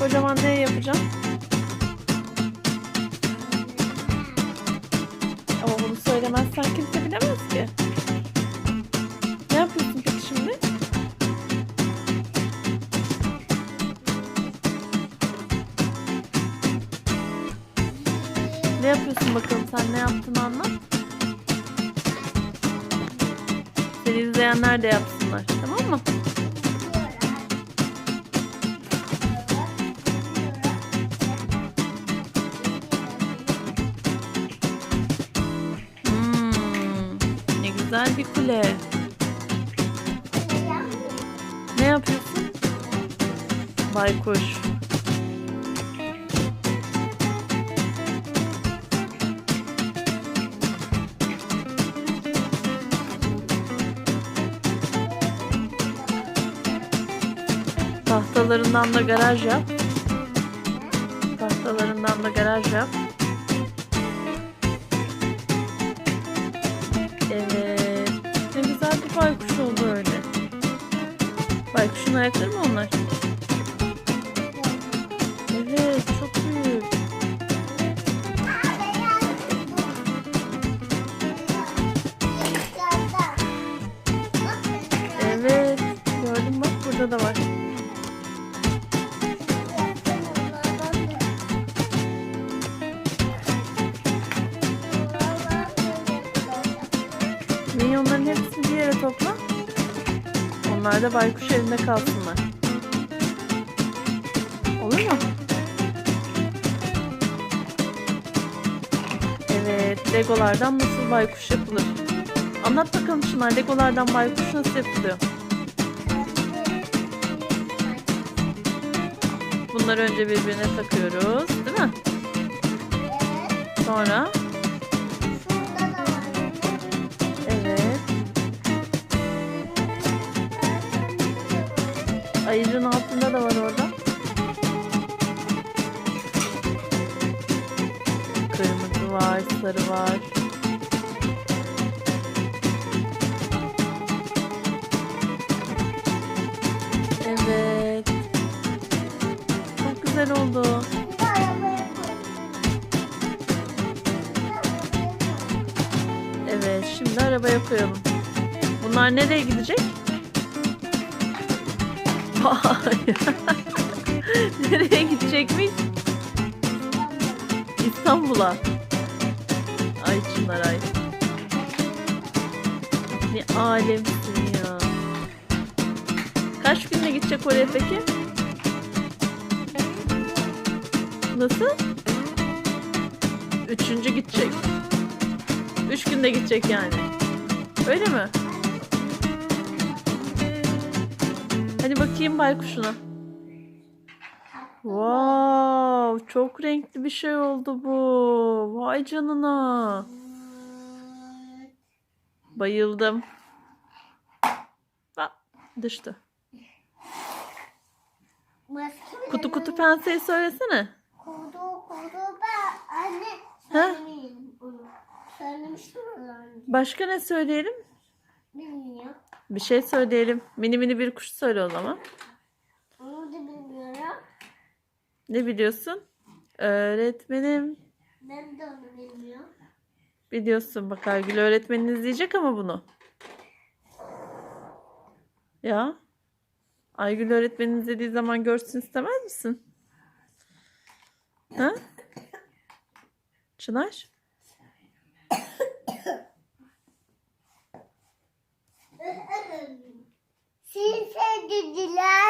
Kocaman ne yapacağım? Ama bunu söylemezsen kimse bilemez ki. Ne yapıyorsun peki şimdi? Ne yapıyorsun bakalım sen ne yaptığını anlat. Seni izleyenler de yapsınlar tamam mı? Güzel bir kule. Ne yapıyorsun? Baykuş. Tahtalarından da garaj yap. Tahtalarından da garaj yap. Baykuş oldu öyle. Baykuşun ayakları mı onlar? Evet, çok büyük. Evet, gördüm bak burada da var. Minyonların topla. Onlar da baykuş evinde kalsınlar. Olur mu? Evet, legolardan nasıl baykuş yapılır? Anlat bakalım Çınar, legolardan baykuş nasıl yapılıyor? Bunları önce birbirine takıyoruz, değil mi? Sonra, Ayıcın altında da var orada. Kırmızı var, sarı var. Evet. Çok güzel oldu. Evet, şimdi arabaya koyalım. Bunlar nereye gidecek? Hayır. Nereye gidecekmiş? İstanbul'a. Ay Çınar ay. Ne alemsin ya. Kaç günde gidecek oraya peki? Nasıl? Üçüncü gidecek. Üç günde gidecek yani. Öyle mi? Bakayım baykuşuna. Wow, çok renkli bir şey oldu bu. Vay canına. Bayıldım. Bak, düştü. Kutu kutu penseyi söylesene. Kutu kutu ben anne Ha? Söylemiştim. Başka ne söyleyelim? Bir şey söyleyelim. Mini mini bir kuş söyle o zaman. Onu da bilmiyorum. Ne biliyorsun? Öğretmenim. Ben de onu bilmiyorum. Biliyorsun bak Aygül öğretmenin izleyecek ama bunu. Ya. Aygül öğretmenin izlediği zaman görsün istemez misin? Ha? Çınar? sevgiler.